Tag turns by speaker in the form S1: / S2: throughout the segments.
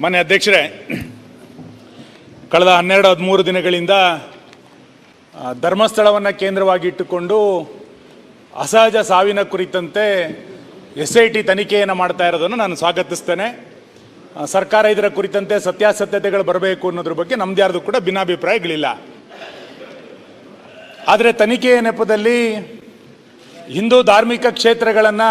S1: ಮಾನ್ಯ ಅಧ್ಯಕ್ಷರೇ, ಕಳೆದ ಹನ್ನೆರಡು ಹದಿಮೂರು ದಿನಗಳಿಂದ ಧರ್ಮಸ್ಥಳವನ್ನು ಕೇಂದ್ರವಾಗಿ ಇಟ್ಟುಕೊಂಡು ಅಸಹಜ ಸಾವಿನ ಕುರಿತಂತೆ ಎಸ್ ಐ ಟಿ ತನಿಖೆಯನ್ನು ಮಾಡ್ತಾ ಇರೋದನ್ನು ನಾನು ಸ್ವಾಗತಿಸ್ತೇನೆ. ಸರ್ಕಾರ ಇದರ ಕುರಿತಂತೆ ಸತ್ಯಾಸತ್ಯತೆಗಳು ಬರಬೇಕು ಅನ್ನೋದ್ರ ಬಗ್ಗೆ ನಮ್ದು ಯಾರ್ದು ಕೂಡ ಭಿನ್ನಾಭಿಪ್ರಾಯಗಳಿಲ್ಲ. ಆದರೆ ತನಿಖೆಯ ನೆಪದಲ್ಲಿ ಹಿಂದೂ ಧಾರ್ಮಿಕ ಕ್ಷೇತ್ರಗಳನ್ನು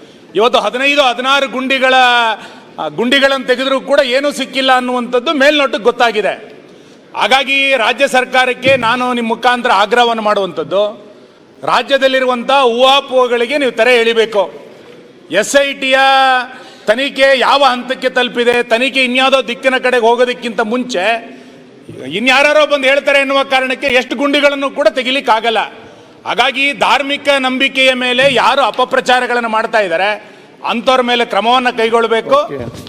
S1: ಇವತ್ತು ಹದಿನೈದು, ಹದಿನಾರು ಗುಂಡಿಗಳ ಗುಂಡಿಗಳನ್ನು ತೆಗೆದರೂ ಕೂಡ ಏನೂ ಸಿಕ್ಕಿಲ್ಲ ಅನ್ನುವಂಥದ್ದು ಮೇಲ್ನೋಟಕ್ಕೆ ಗೊತ್ತಾಗಿದೆ. ಹಾಗಾಗಿ ರಾಜ್ಯ ಸರ್ಕಾರಕ್ಕೆ ನಾನು ನಿಮ್ಮ ಮುಖಾಂತರ ಆಗ್ರಹವನ್ನು ಮಾಡುವಂಥದ್ದು, ರಾಜ್ಯದಲ್ಲಿರುವಂಥ ಊಹಾಪೋಹಗಳಿಗೆ ನೀವು ತೆರೆ ಎಳಿಬೇಕು. ಎಸ್ ಐ ಟಿಯ ತನಿಖೆ ಯಾವ ಹಂತಕ್ಕೆ ತಲುಪಿದೆ, ತನಿಖೆ ಇನ್ಯಾವುದೋ ದಿಕ್ಕಿನ ಕಡೆಗೆ ಹೋಗೋದಕ್ಕಿಂತ ಮುಂಚೆ ಇನ್ಯಾರೋ ಬಂದು ಹೇಳ್ತಾರೆ ಎನ್ನುವ ಕಾರಣಕ್ಕೆ ಎಷ್ಟು ಗುಂಡಿಗಳನ್ನು ಕೂಡ ತೆಗಿಲಿಕ್ಕಾಗಲ್ಲ. ಹಾಗಾಗಿ ಧಾರ್ಮಿಕ ನಂಬಿಕೆಯ ಮೇಲೆ ಯಾರು ಅಪಪ್ರಚಾರಗಳನ್ನು ಮಾಡ್ತಾ ಇದ್ದಾರೆ ಅಂಥವ್ರ ಮೇಲೆ ಕ್ರಮವನ್ನು ಕೈಗೊಳ್ಳಬೇಕು.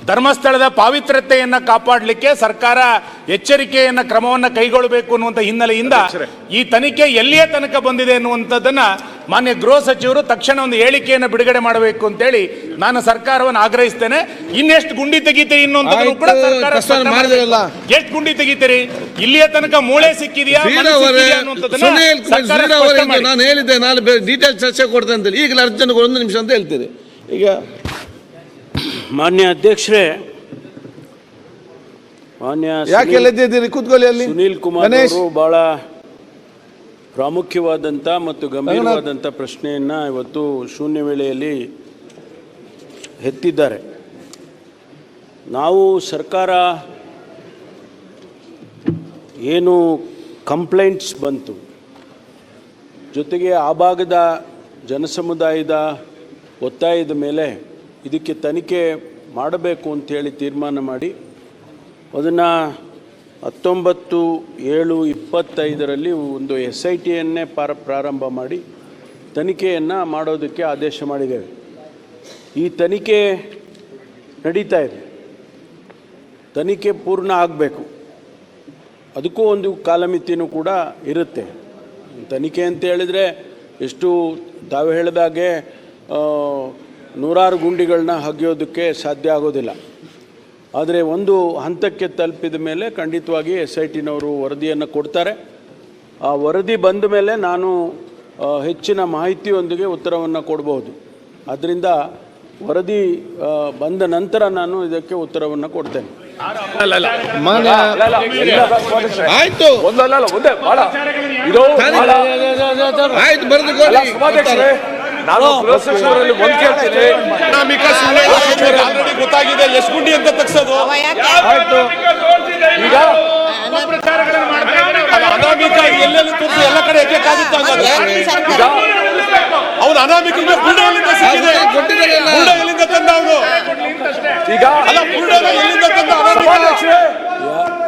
S1: ಧರ್ಮಸ್ಥಳದ ಪಾವಿತ್ರ್ಯತೆಯನ್ನು ಕಾಪಾಡಲಿಕ್ಕೆ ಸರ್ಕಾರ ಎಚ್ಚರಿಕೆಯನ್ನ ಕ್ರಮವನ್ನು ಕೈಗೊಳ್ಳಬೇಕು ಅನ್ನುವಂಥ ಹಿನ್ನೆಲೆಯಿಂದ ಈ ತನಿಖೆ ಎಲ್ಲಿಯ ತನಕ ಬಂದಿದೆ ಅನ್ನುವಂಥದ್ದನ್ನ ಮಾನ್ಯ ಗೃಹ ಸಚಿವರು ತಕ್ಷಣ ಒಂದು ಹೇಳಿಕೆಯನ್ನು ಬಿಡುಗಡೆ ಮಾಡಬೇಕು ಅಂತೇಳಿ ನಾನು ಸರ್ಕಾರವನ್ನು ಆಗ್ರಹಿಸ್ತೇನೆ. ಇನ್ನೆಷ್ಟು ಗುಂಡಿ ತೆಗಿತೀರಿ ಇನ್ನೊಂದು ಕೂಡ ಸರ್ಕಾರ ಎಷ್ಟು ಗುಂಡಿ ತೆಗಿತೀರಿ? ಇಲ್ಲಿಯ ತನಕ ಮೂಳೆ ಸಿಕ್ಕಿದೆಯಾ?
S2: ನಾನು ಹೇಳಿದ್ದೆ ನಾನು ಡೀಟೇಲ್ ಚರ್ಚೆ ಕೊಡ್ತೇನೆ ಅಂತೇಳಿ. ಈಗಲೇ ಅರ್ಜೆಂಟ್ ಒಂದು ನಿಮಿಷ ಅಂತ ಹೇಳ್ತೀರಿ. ಈಗ
S3: ಮಾನ್ಯ ಅಧ್ಯಕ್ಷರೇ ಮಾನ್ಯ
S2: ಯಾಕೆ ಕೂತ್ಕೊಳ್ಳಿ ಅಲ್ಲಿ?
S3: ಸುನೀಲ್ ಕುಮಾರ್ ಬಹಳ ಪ್ರಾಮುಖ್ಯವಾದಂಥ ಮತ್ತು ಗಂಭೀರವಾದಂಥ ಪ್ರಶ್ನೆಯನ್ನು ಇವತ್ತು ಶೂನ್ಯ ವೇಳೆಯಲ್ಲಿ ಎತ್ತಿದ್ದಾರೆ. ನಾವು ಸರ್ಕಾರ ಏನು ಕಂಪ್ಲೇಂಟ್ಸ್ ಬಂತು, ಜೊತೆಗೆ ಆ ಭಾಗದ ಜನಸಮುದಾಯದ ಒತ್ತಾಯದ ಮೇಲೆ ಇದಕ್ಕೆ ತನಿಖೆ ಮಾಡಬೇಕು ಅಂತೇಳಿ ತೀರ್ಮಾನ ಮಾಡಿ, ಅದನ್ನು ಹತ್ತೊಂಬತ್ತು ಏಳು ಇಪ್ಪತ್ತೈದರಲ್ಲಿ ಒಂದು ಎಸ್ ಐ ಟಿಯನ್ನೇ ಪಾರ ಪ್ರಾರಂಭ ಮಾಡಿ ತನಿಖೆಯನ್ನು ಮಾಡೋದಕ್ಕೆ ಆದೇಶ ಮಾಡಿದ್ದೇವೆ. ಈ ತನಿಖೆ ನಡೀತಾ ಇದೆ. ತನಿಖೆ ಪೂರ್ಣ ಆಗಬೇಕು. ಅದಕ್ಕೂ ಒಂದು ಕಾಲಮಿತಿನೂ ಕೂಡ ಇರುತ್ತೆ. ತನಿಖೆ ಅಂತ ಹೇಳಿದರೆ ಎಷ್ಟು ತಾವು ಹೇಳಿದಾಗೆ ನೂರಾರು ಗುಂಡಿಗಳನ್ನ ಹಗಿಯೋದಕ್ಕೆ ಸಾಧ್ಯ ಆಗೋದಿಲ್ಲ. ಆದರೆ ಒಂದು ಹಂತಕ್ಕೆ ತಲುಪಿದ ಮೇಲೆ ಖಂಡಿತವಾಗಿ ಎಸ್ ಐ ಟಿನವರು ವರದಿಯನ್ನು ಕೊಡ್ತಾರೆ. ಆ ವರದಿ ಬಂದ ಮೇಲೆ ನಾನು ಹೆಚ್ಚಿನ ಮಾಹಿತಿಯೊಂದಿಗೆ ಉತ್ತರವನ್ನು ಕೊಡಬಹುದು. ಆದ್ದರಿಂದ ವರದಿ ಬಂದ ನಂತರ ನಾನು ಇದಕ್ಕೆ ಉತ್ತರವನ್ನು ಕೊಡ್ತೇನೆ.
S2: ಆಯ್ತು.
S4: ನಾನು ಗೃಹ ಸಚಿವರಲ್ಲಿ ಒಂದು ಕೇಳ್ತೀನಿ.
S1: ಅನಾಮಿಕ ಸುಳ್ಳು ಹೇಳಿಕೆಗಳು already ಗೊತ್ತಾಗಿದೆ ಎಷ್ಟು ಗುಂಡಿ ಅಂತ ತಗ್ಸೋದು?
S4: ಆಯ್ತು. ಈಗ?
S1: ಅನಾಮಿಕ ಎಲ್ಲೆಲ್ಲಿ ತೋರಿಸಿ ಎಲ್ಲ ಕಡೆ ಎಕ್ಕಾಗುತ್ತ
S4: ಈಗ?
S1: ಅವನು ಅನಾಮಿಕ ಬುಲ್ಡೆ ಸಿಕ್ಕಿದೆ? ತಂದ ಅವನು
S4: ಈಗ?
S1: ಅಲ್ಲ ಬುಲ್ಡೆ ಎಲ್ಲಿಂದ ತಂದ ಅನಾಮಿಕ?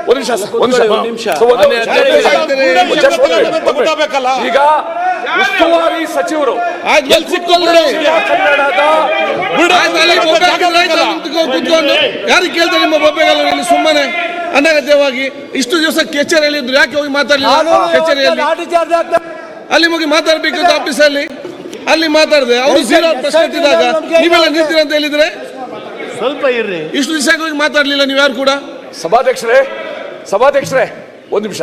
S4: ಒಂದು ನಿಮಿಷ ನಿಮಿಷ.
S3: ಒಂದ್ ನಿಮಿಷ.
S4: ಈಗ ಉಸ್ತುವಾರಿ ಸಚಿವರು
S2: ಯಾರಿಗೆ ಕೇಳ್ತಾರೆ ನಿಮ್ಮ ಮೊಬೈಲ್ ಇಲ್ಲಿ ಸುಮ್ಮನೆ ಅನಗತ್ಯವಾಗಿ ಇಷ್ಟು ದಿವಸ ಕಚೇರಿಯಲ್ಲಿ ಇದ್ರು ಯಾಕೆ ಹೋಗಿ ಮಾತಾಡಲಿಲ್ಲ ಕಚೇರಿಯಲ್ಲಿ ಅಲ್ಲಿ ಹೋಗಿ ಮಾತಾಡಬೇಕು ಆಫೀಸಲ್ಲಿ ಅಲ್ಲಿ ಮಾತಾಡಿದೆ ಅವರು ಜೀರೋ ಪ್ರಶ್ನೆ ಎತ್ತಿದಾಗ ನೀವೆಲ್ಲ ನಿಂತಿರ ಅಂತ ಹೇಳಿದ್ರೆ
S5: ಸ್ವಲ್ಪ ಇರ್ರಿ
S2: ಇಷ್ಟು ದಿವಸ ಹೋಗಿ ಮಾತಾಡ್ಲಿಲ್ಲ ನೀವು ಯಾರು ಕೂಡ
S4: ಸಭಾಧ್ಯಕ್ಷರೇ ಸಭಾಧ್ಯಕ್ಷರೇ ಒಂದ್ ನಿಮಿಷ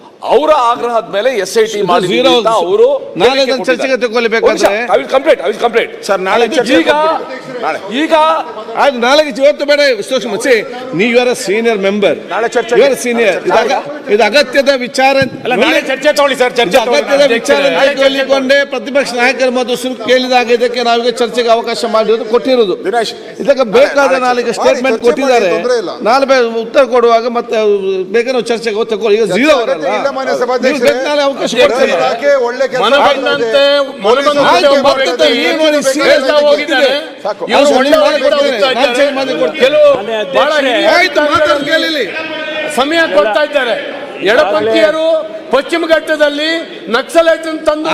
S4: ಅವರ ಆಗ್ರಹದ ಮೇಲೆ ಎಸ್ ಐ ಟಿ ಅವರು
S2: ನಾಳೆ ಚರ್ಚೆಗೆ ತಗೊಳ್ಬೇಕಾದ್ರೆ-
S4: ಕಂಪ್ಲೀಟ್ ಐ ಕಂಪ್ಲೀಟ್
S3: ಸರ್, ನಾಳೆ
S4: ಈಗ
S3: ನಾಳೆ.
S4: ಈಗ
S2: ಆಯ್ತು ನಾಳೆಗೆ ಇವತ್ತು ಬೇಡ ವಿಶ್ಲೇಷಣೆ ಮಚ್ಚಿ ನೀವು ಯಾರ ಸೀನಿಯರ್ ಮೆಂಬರ್
S3: ನಾಳೆ ಚರ್ಚೆ
S2: ಇವರ ಸೀನಿಯರ್ ಇದು ಅಗತ್ಯದ ವಿಚಾರ
S1: ನಾಳೆ ಚರ್ಚೆ ತಗೊಳ್ಳಿ ಸರ್ ಚರ್ಚೆ.
S2: ಅಗತ್ಯದ ವಿಚಾರ
S1: ನಾಳೆ
S2: ತೆಗೆದುಕೊಂಡೇ ಪ್ರತಿಪಕ್ಷ ನಾಯಕರು ಮತ್ತು ಸುರುಕು ಕೇಳಿದಾಗ ಇದಕ್ಕೆ ನಾವೀಗ ಚರ್ಚೆಗೆ ಅವಕಾಶ ಮಾಡಿರೋದು ಕೊಟ್ಟಿರೋದು.
S3: ದಿನೇಶ್,
S2: ಇದಕ್ಕೆ ಬೇಕಾದ
S3: ನಾಳೆ
S2: ನಾಳೆಗೆ ಸ್ಟೇಟ್ಮೆಂಟ್ ಕೊಟ್ಟಿದ್ದಾರೆ. ನಾಳೆ ಉತ್ತರ ಕೊಡುವಾಗ ಮತ್ತೆ ಬೇಕಾದ್ರೆ ನಾವು ಚರ್ಚೆಗೆ ತಗೊಳ್ಳಿ. ಈಗ ಜೀರೋ
S6: ಇಲ್ಲ. ಮಾನ್ಯ ಸಭಾಧ್ಯಕ್ಷರೇ.
S2: ಅವಕಾಶ
S6: ಇಲಾಖೆ ಒಳ್ಳೆ ಕೆಲಸ
S5: ಕೆಲವು ಬಹಳ ಸಮಯ ಕೊಡ್ತಾ ಇದ್ದಾರೆ. ಎಡಪಂಥೀಯರು ಪಶ್ಚಿಮ ಘಟ್ಟದಲ್ಲಿ ನಕ್ಸಲೈಟ್ ತಂದು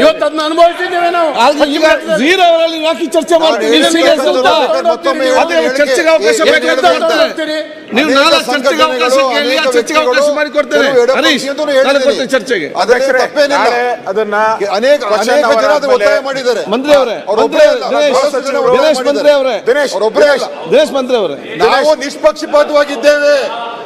S5: ಇವತ್ತು ಅದನ್ನ ಅನುಭವಿಸಿದ್ದೇವೆ ನಾವು.
S2: ಚರ್ಚೆ ಮಾಡ್ತೀವಿ. ಚರ್ಚೆಗೆ ಅವಕಾಶ ನೀವು ಚರ್ಚೆಗೆ ಅವಕಾಶ ಕೇಳಿ ಚರ್ಚೆಗೆ ಅವಕಾಶ ಮಾಡಿ ಕೊಡ್ತೇನೆ ಚರ್ಚೆಗೆ.
S3: ಅದನ್ನ
S6: ಅನೇಕ
S3: question
S6: ಅನೇಕ ಜನ ಒತ್ತಾಯ ಮಾಡಿದ್ದಾರೆ.
S2: ಮಂತ್ರಿ ಅವರೇ ದಿನೇಶ್ ಮಂತ್ರಿ. ಅವರೇ.
S3: ದಿನೇಶ್
S2: ಮಂತ್ರಿ ಅವರೇ.
S6: ನಾವು ನಿಷ್ಪಕ್ಷಪಾತವಾಗಿದ್ದೇವೆ.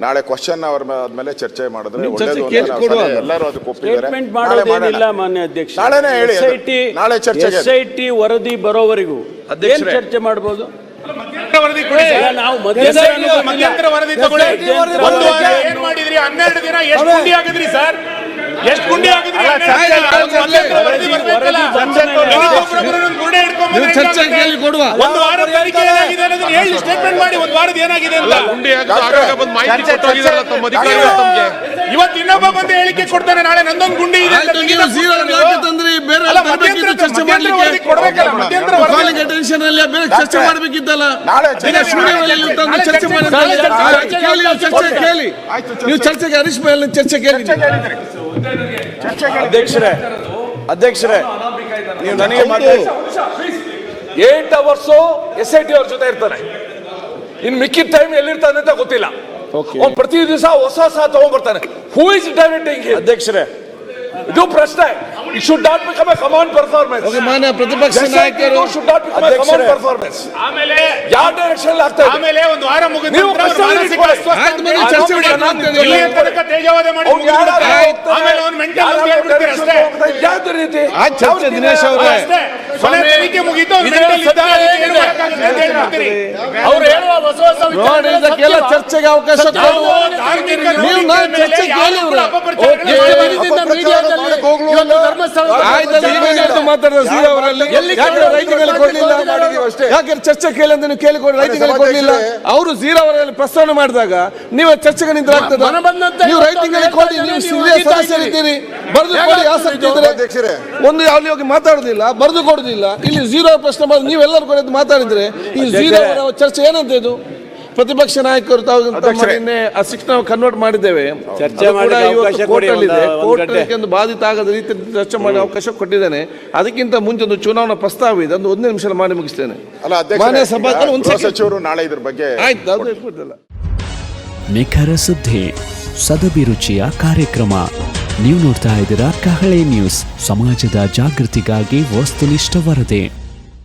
S3: ನಾಳೆ ಕ್ವಶನ್ ಅವ್ರ ಆದ್ಮೇಲೆ ಚರ್ಚೆ ಮಾಡಿದ್ರೆ ಒಳ್ಳೇದು
S2: ಚರ್ಚೆ
S3: ಅಂತ
S2: ಕೇಳಿ
S3: ನಾವು ಸಲಹೆ- ಎಲ್ಲರೂ ಅದಕ್ಕೆ ಒಪ್ಪಿದ್ದಾರೆ
S7: ಸ್ಟೇಟ್ಮೆಂಟ್
S3: ನಾಳೆ
S7: ಮಾಡೋದೇನಿಲ್ಲ
S3: ಮಾಡೋಣ.
S7: ಮಾನ್ಯ ಅಧ್ಯಕ್ಷ
S3: ನಾಳೆನೇ ಹೇಳಿ ಅದು. ನಾಳೆ ಚರ್ಚೆಗೆ.
S7: ವರದಿ ಬರೋವರೆಗೂ ಏನ್
S3: ಅಧ್ಯಕ್ಷರೇ.
S7: ಚರ್ಚೆ ಮಾಡಬಹುದು
S1: ಮಧ್ಯಂತರ ವರದಿ ಕೊಡಿ ಸರ್.
S7: ಇಲ್ಲ, ನಾವು ಮಧ್ಯಂತರ
S1: ಮಧ್ಯಂತರ ವರದಿ ತಗೊಳ್ಳಿ. ಒಂದು ವಾರ ಏನ್ ಮಾಡಿದ್ರಿ? ಹನ್ನೆರಡು ದಿನ ಎಷ್ಟು ಗುಂಡಿ ಆಗಿದ್ರಿ ಸರ್? ಎಷ್ಟು ಗುಂಡಿ ಆಗಿದ್ರಿ ಹನ್ನೆರಡು ದಿನ? ಒಂದು ಮಧ್ಯಂತರ ವರದಿ ಬರ್ಬೇಕಲ್ಲ? ಒಬ್ಬೊಬ್ರೊಬ್ರು ಒಂದೊಂದು ಗುಂಡಿ ಹಿಡ್ಕೊಂಡ್
S2: ನೀವು
S1: ಬಂದ್ರೆ
S2: ಚರ್ಚೆ
S1: ಹೆಂಗಾಗುತ್ತೆ?
S2: ಕೇಳಿ ಕೊಡುವ?
S1: ಒಂದು ವಾರ ತನಿಖೆ ಏನಾಗಿದೆ ಅನ್ನೋದನ್ನ ಹೇಳಿ ಸ್ಟೇಟ್ಮೆಂಟ್ ಮಾಡಿ ಒಂದು ವಾರದ ಏನಾಗಿದೆ ಅಂತ. ಇವತ್ತು ಇನ್ನೊಬ್ಬ ಬಂದು ಹೇಳಿಕೆ ಕೊಡ್ತಾನೆ ನಾಳೆ ನಂದೊಂದು ಗುಂಡಿ ಇದೆ ಅಂತ
S2: ನೀವು ಯಾಕೆ ತಂದ್ರಿ? ಬೇರೆ
S1: ಅಲ್ಲ, ಮಧ್ಯಂತರ-
S2: ಚರ್ಚೆ ಮಾಡ್ಲಿಕ್ಕೆ.
S1: ಕೊಡ್ಬೇಕಲ್ಲ, ಮಧ್ಯಂತರ
S2: ಅಲ್ಲಿ ಬೇರೆ ಚರ್ಚೆ ಮಾಡಬೇಕಿತ್ತಲ್ಲ?
S3: ನಾಳೆ
S2: ಈಗ
S3: ಚರ್ಚೆ
S2: ಸ್ಟುಡಿಯೋದಲ್ಲಿ ತಂದು ಚರ್ಚೆ ಮಾಡಿ
S1: ಚರ್ಚೆ
S2: ಕೇಳಿ ನೀವು ಚರ್ಚೆ ಕೇಳಿ. ನೀವು ಚರ್ಚೆಗೆ ಹರೀಶ್ ಮೇಲೆ ಚರ್ಚೆ ಕೇಳಿ
S3: ಅಧ್ಯಕ್ಷರೇ ಅಧ್ಯಕ್ಷರೇ ನೀವು ನನಗೆ ಮಾತಾಡಿ
S4: eight hours S I T ಅವ್ರ ಜೊತೆ ಇರ್ತಾನೆ. ಇನ್ ಮಿಕ್ಕಿದ ಟೈಮ್ ಎಲ್ಲಿರ್ತಾನೆ ಅಂತ ಗೊತ್ತಿಲ್ಲ. ಅವ್ನು ಪ್ರತಿ ದಿವಸ ಹೊಸ ಹೊಸ ತಗೊಂಡ್ಬರ್ತಾನೆ. ಹೂ ಇಸ್ ಡೈರೆಕ್ಟಿಂಗ್
S3: ಅಧ್ಯಕ್ಷರೇ.
S4: ಇದು ಪ್ರಶ್ನೆ. Should not become a command performance
S2: okay, ಮಾನ್ಯ ಪ್ರತಿಪಕ್ಷ ನಾಯಕರು.
S4: Should not become a command
S3: ಅಧ್ಯಕ್ಷರೇ.
S4: ಪರ್ಫಾರ್ಮೆನ್ಸ್
S1: ಆಮೇಲೆ
S4: ಯಾವ ಡೈರೆಕ್ಷನ್ ಆಗ್ತಾ ಇದೆ?
S1: ಆಮೇಲೆ ಒಂದು ವಾರ ಮುಗಿದ
S4: ನೀವು
S1: ಮಾನಸಿಕ ಅಸ್ವಸ್ಥ
S2: ಚರ್ಚೆ
S1: ಹೇಳ್ಬಿಡಿ.
S2: ಮಾಡೋಣ ಅಂತ ಹೇಳಿ.
S1: ತನಕ ತೇಜವಾದ ಮಾಡಿ? ಆಮೇಲೆ ಅವ್ನು ಮೆಂಟಲ್ ಅಷ್ಟೇ.
S4: ಯಾವ್ದು ರೀತಿ?
S2: ಚರ್ಚೆ ದಿನೇಶ್ ಅವರೇ.
S1: ಅಷ್ಟೇ. ಕೊನೆ ತನಿಖೆ ಮುಗೀತು.
S5: ಅವ್ರು ಹೇಳುವ ಹೊಸ ಹೊಸ
S2: ನೋಡಿ ಇದಕ್ಕೆಲ್ಲ ಚರ್ಚೆಗೆ ಅವಕಾಶ ನೀವು ನಾನು ಚರ್ಚೆ
S1: ಕೂಡ
S2: ಮಾತಾಡಿದ ಸಿ ಅವರಲ್ಲಿ? ರೈತರಿಗೆ ಕೊಡ್ಲಿಲ್ಲ
S6: ಮಾಡಿದೀವಿ ಅಷ್ಟೇ.
S2: ಯಾಕೆ ಚರ್ಚೆ ಕೇಳಿ ಅಂತ ನೀವು ಕೇಳಿಕೊಡಿ ರೈತರಿಗೆ ಕೊಡ್ಲಿಲ್ಲ. ಅವರು ಜೀರೋ ಅವರಲ್ಲಿ ಪ್ರಸ್ತಾವನೆ ಮಾಡಿದಾಗ ನೀವು ಚರ್ಚೆಗೆ ನಿಂತರಾಗ್ತದ
S5: ಮನ
S2: ನೀವು ರೈತರಿಗೆ ಕೊಡಿ ನೀವು ಸದಸ್ಯರಿದ್ದೀರಿ
S5: ಇದ್ದೀರಿ.
S2: ಬರೆದು ಕೊಡಿ ಆಸಕ್ತಿ ಇದ್ರೆ
S6: ಅಧ್ಯಕ್ಷರೇ.
S2: ಒಂದು ಅಲ್ಲಿ ಹೋಗಿ ಮಾತಾಡುದಿಲ್ಲ ಬರೆದು ಕೊಡುದಿಲ್ಲ ಇಲ್ಲಿ ಜೀರೋ ಪ್ರಶ್ನೆ ಮಾಡಿ ನೀವೆಲ್ಲರೂ ಕೂಡ ಮಾತಾಡಿದ್ರೆ ಈ ಜೀರೋ ಅವರ ಚರ್ಚೆ ಏನಂತ ಇದು ಪ್ರತಿಪಕ್ಷ ನಾಯಕರು ತಾವು. ನಿನ್ನೆ ಆ ಶಿಕ್ಷಣ ಕನ್ವರ್ಟ್ ಮಾಡಿದ್ದೇವೆ.
S7: ಚರ್ಚೆ
S2: ಕೂಡ ಇವತ್ತು ಕೋರ್ಟ್ ಬಾಧಿತ ಆಗದ ರೀತಿ ಚರ್ಚೆ ಮಾಡಿ ಅವಕಾಶ ಕೊಟ್ಟಿದ್ದೇನೆ. ಅದಕ್ಕಿಂತ ಮುಂಚೆ ಒಂದು ಚುನಾವಣಾ ಪ್ರಸ್ತಾವ ಇದೆ. ಒಂದು ಒಂದೇ ನಿಮಿಷ ಮಾಡಿ ಮುಗಿಸ್ತೇನೆ.
S3: ಅಲ್ಲ
S2: ಮಾನ್ಯ
S3: ಸಚಿವರು ನಾಳೆ ಇದ್ರ ಬಗ್ಗೆ
S2: ಆಯ್ತು
S8: ನಿಖರ ಸುದ್ದಿ ಸದಭಿರುಚಿಯ ಕಾರ್ಯಕ್ರಮ. ನೀವು ನೋಡ್ತಾ ಇದ್ದೀರಾ ಕಹಳೆ ನ್ಯೂಸ್. ಸಮಾಜದ ಜಾಗೃತಿಗಾಗಿ ವಸ್ತುನಿಷ್ಠ ವರದಿ.